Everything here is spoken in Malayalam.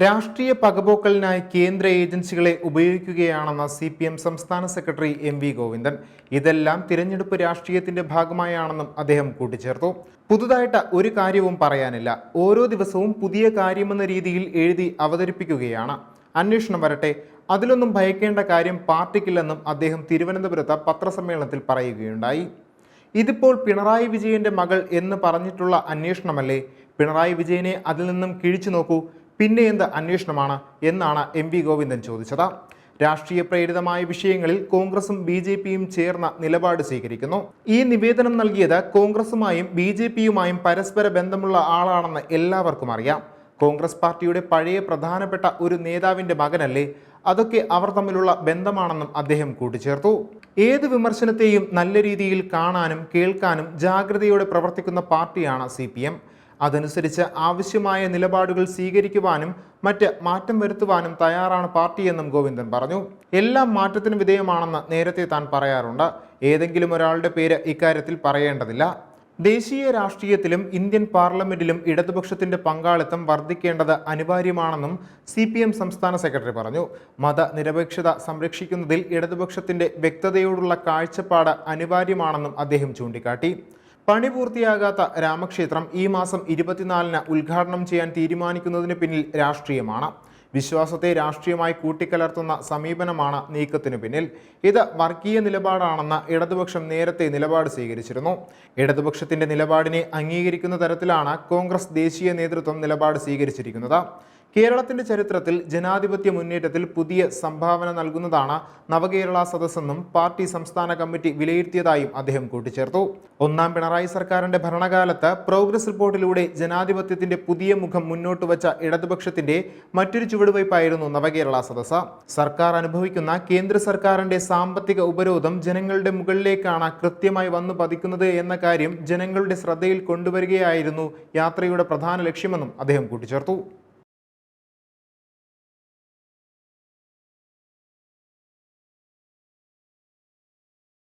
രാഷ്ട്രീയ പകപോക്കലിനായി കേന്ദ്ര ഏജൻസികളെ ഉപയോഗിക്കുകയാണെന്ന സി പി എം സംസ്ഥാന സെക്രട്ടറി എം വി ഗോവിന്ദൻ. ഇതെല്ലാം തിരഞ്ഞെടുപ്പ് രാഷ്ട്രീയത്തിന്റെ ഭാഗമായാണെന്നും അദ്ദേഹം കൂട്ടിച്ചേർത്തു. പുതുതായിട്ട് ഒരു കാര്യവും പറയാനില്ല. ഓരോ ദിവസവും പുതിയ കാര്യമെന്ന രീതിയിൽ എഴുതി അവതരിപ്പിക്കുകയാണ്. അന്വേഷണം വരട്ടെ. അതിലൊന്നും ഭയക്കേണ്ട കാര്യം പാർട്ടിക്കില്ലെന്നും അദ്ദേഹം തിരുവനന്തപുരത്ത് പത്രസമ്മേളനത്തിൽ പറയുകയുണ്ടായി. ഇതിപ്പോൾ പിണറായി വിജയന്റെ മകൾ എന്ന് പറഞ്ഞിട്ടുള്ള അന്വേഷണമല്ലേ? പിണറായി വിജയനെ അതിൽ നിന്നും കിഴിച്ചു നോക്കൂ. പിന്നെ എന്ത് അന്വേഷണമാണ് എന്നാണ് എം വി ഗോവിന്ദൻ ചോദിച്ചത്. രാഷ്ട്രീയ പ്രേരിതമായ വിഷയങ്ങളിൽ കോൺഗ്രസും ബി ജെ പിയും ചേർന്ന നിലപാട് സ്വീകരിക്കുന്നു. ഈ നിവേദനം നൽകിയത് കോൺഗ്രസുമായും ബി ജെ പിയുമായും പരസ്പര ബന്ധമുള്ള ആളാണെന്ന് എല്ലാവർക്കും അറിയാം. കോൺഗ്രസ് പാർട്ടിയുടെ പഴയ പ്രധാനപ്പെട്ട ഒരു നേതാവിന്റെ മകനല്ലേ? അതൊക്കെ അവർ തമ്മിലുള്ള ബന്ധമാണെന്നും അദ്ദേഹം കൂട്ടിച്ചേർത്തു. ഏത് വിമർശനത്തെയും നല്ല രീതിയിൽ കാണാനും കേൾക്കാനും ജാഗ്രതയോടെ പ്രവർത്തിക്കുന്ന പാർട്ടിയാണ് സി അതനുസരിച്ച് ആവശ്യമായ നിലപാടുകൾ സ്വീകരിക്കുവാനും മറ്റ് മാറ്റം വരുത്തുവാനും തയ്യാറാണ് പാർട്ടിയെന്നും ഗോവിന്ദൻ പറഞ്ഞു. എല്ലാം മാറ്റത്തിന് വിധേയമാണെന്ന് നേരത്തെ താൻ പറയാറുണ്ട്. ഏതെങ്കിലും ഒരാളുടെ പേര് ഇക്കാര്യത്തിൽ പറയേണ്ടതില്ല. ദേശീയ രാഷ്ട്രീയത്തിലും ഇന്ത്യൻ പാർലമെന്റിലും ഇടതുപക്ഷത്തിന്റെ പങ്കാളിത്തം വർദ്ധിക്കേണ്ടത് അനിവാര്യമാണെന്നും സി പി എം സംസ്ഥാന സെക്രട്ടറി പറഞ്ഞു. മതനിരപേക്ഷത സംരക്ഷിക്കുന്നതിൽ ഇടതുപക്ഷത്തിന്റെ വ്യക്തതയോടുള്ള കാഴ്ചപ്പാട് അനിവാര്യമാണെന്നും അദ്ദേഹം ചൂണ്ടിക്കാട്ടി. പണി പൂർത്തിയാകാത്ത രാമക്ഷേത്രം ഈ മാസം ഇരുപത്തിനാലിന് ഉദ്ഘാടനം ചെയ്യാൻ തീരുമാനിക്കുന്നതിന് പിന്നിൽ രാഷ്ട്രീയമാണ്. വിശ്വാസത്തെ രാഷ്ട്രീയമായി കൂട്ടിക്കലർത്തുന്ന സമീപനമാണ് നീക്കത്തിനു പിന്നിൽ. ഇത് വർഗീയ നിലപാടാണെന്ന് ഇടതുപക്ഷം നേരത്തെ നിലപാട് സ്വീകരിച്ചിരുന്നു. ഇടതുപക്ഷത്തിന്റെ നിലപാടിനെ അംഗീകരിക്കുന്ന തരത്തിലാണ് കോൺഗ്രസ് ദേശീയ നേതൃത്വം നിലപാട് സ്വീകരിച്ചിരിക്കുന്നത്. കേരളത്തിന്റെ ചരിത്രത്തിൽ ജനാധിപത്യ മുന്നേറ്റത്തിൽ പുതിയ സംഭാവന നൽകുന്നതാണ് നവകേരള സദസ്സെന്നും പാർട്ടി സംസ്ഥാന കമ്മിറ്റി വിലയിരുത്തിയതായും അദ്ദേഹം കൂട്ടിച്ചേർത്തു. ഒന്നാം പിണറായി സർക്കാരിന്റെ ഭരണകാലത്ത് പ്രോഗ്രസ് റിപ്പോർട്ടിലൂടെ ജനാധിപത്യത്തിന്റെ പുതിയ മുഖം മുന്നോട്ട് വച്ച ഇടതുപക്ഷത്തിന്റെ മറ്റൊരു ചുവടുവയ്പായിരുന്നു നവകേരള സദസ്സ്. സർക്കാർ അനുഭവിക്കുന്ന കേന്ദ്ര സർക്കാരിന്റെ സാമ്പത്തിക ഉപരോധം ജനങ്ങളുടെ മുകളിലേക്കാണ് കൃത്യമായി വന്നു പതിക്കുന്നത് എന്ന കാര്യം ജനങ്ങളുടെ ശ്രദ്ധയിൽ കൊണ്ടുവരികയായിരുന്നു യാത്രയുടെ പ്രധാന ലക്ഷ്യമെന്നും അദ്ദേഹം കൂട്ടിച്ചേർത്തു.